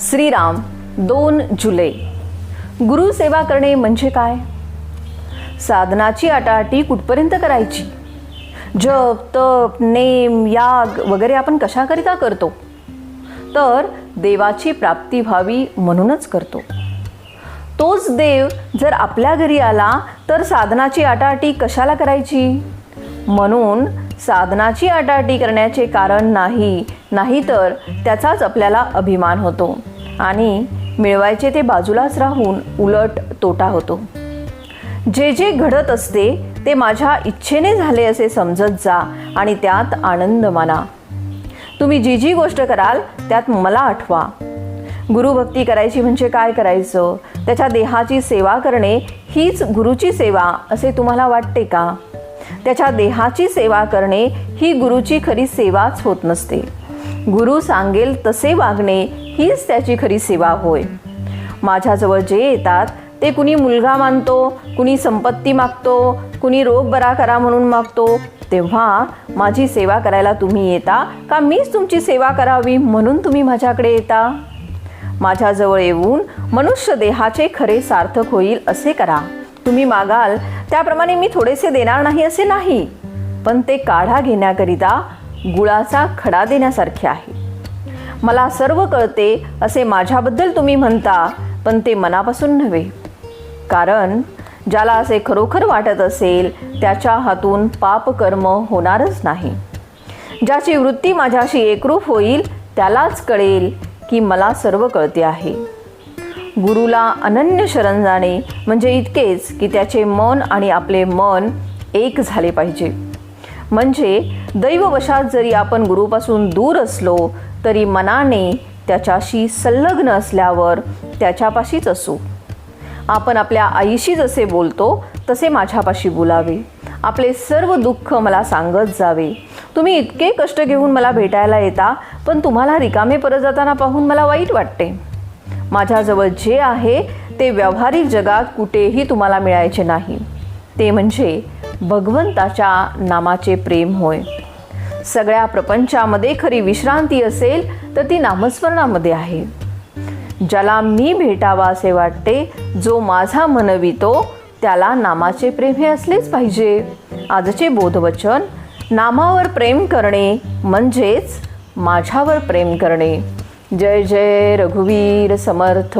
श्रीराम दोन जुलै. गुरुसेवा करणे म्हणजे काय? साधनाची आटाआटी कुठपर्यंत करायची? जप तप नेम याग वगैरे आपण कशाकरिता करतो? तर देवाची प्राप्ती व्हावी म्हणूनच करतो. तोच देव जर आपल्या घरी आला तर साधनाची आटाआटी कशाला करायची? म्हणून साधनाची आटाआटी करण्याचे कारण नाही नाहीतर त्याचाच आपल्याला अभिमान होतो. आणि मिळवायचे ते बाजूलाच राहून उलट तोटा होतो. जे जे घडत असते ते माझ्या इच्छेने झाले असे समजत जा आणि त्यात आनंद माना. तुम्ही जी जी गोष्ट कराल त्यात मला आठवा. गुरुभक्ती करायची म्हणजे काय करायचं? त्याच्या देहाची सेवा करणे हीच गुरुची सेवा असे तुम्हाला वाटते का? त्याच्या देहाची सेवा करणे ही गुरुची खरी सेवाच होत नसते. गुरु सांगेल तसे वागणे हीच त्याची खरी सेवा होय. माझ्याजवळ जे येतात ते कुणी मुलगा मानतो कुणी संपत्ती मागतो कुणी रोग बरा करा म्हणून मागतो तेव्हा माझी सेवा करायला तुम्ही येता का मीच तुमची सेवा करावी म्हणून तुम्ही माझ्याकडे येता? माझ्याजवळ येऊन मनुष्य देहाचे खरे सार्थक होईल असे करा. तुम्ही मागाल त्याप्रमाणे मी थोडेसे देणार नाही असे नाही. पण ते काढा घेण्याकरिता गुळाचा खडा देण्यासारखे आहे. मला सर्व कळते असे माझ्याबद्दल तुम्ही म्हणता पण ते मनापासून नव्हे. कारण ज्याला असे खरोखर वाटत असेल त्याच्या हातून पापकर्म होणारच नाही. ज्याची वृत्ती माझ्याशी एकरूप होईल त्यालाच कळेल की मला सर्व कळते आहे. गुरुला अनन्य शरण जाणे म्हणजे इतकेच की त्याचे मन आणि आपले मन एक झाले पाहिजे. म्हणजे दैववशात जरी आपण गुरुपासून दूर असलो तरी मनाने त्याच्याशी संलग्न असल्यावर त्याच्यापाशीच असू. आपण आपल्या आईशी जसे बोलतो तसे माझ्यापाशी बोलावे. आपले सर्व दुःख मला सांगत जावे. तुम्ही इतके कष्ट घेऊन मला भेटायला येता पण तुम्हाला रिकामे परत जाताना पाहून मला वाईट वाटते. माझ्याजवळ जे आहे ते व्यावहारिक जगात कुठेही तुम्हाला मिळायचे नाही. ते म्हणजे भगवंताच्या नामाचे प्रेम होय. सगळ्या प्रपंचामध्ये खरी विश्रांती असेल तर ती नामस्मरणामध्ये आहे. ज्याला मी भेटावा असे वाटते जो माझा मनवितो त्याला नामाचे प्रेम हे असलेच पाहिजे. आजचे बोधवचन नामावर प्रेम करणे म्हणजेच माझ्यावर प्रेम करणे. जय जय रघुवीर समर्थ.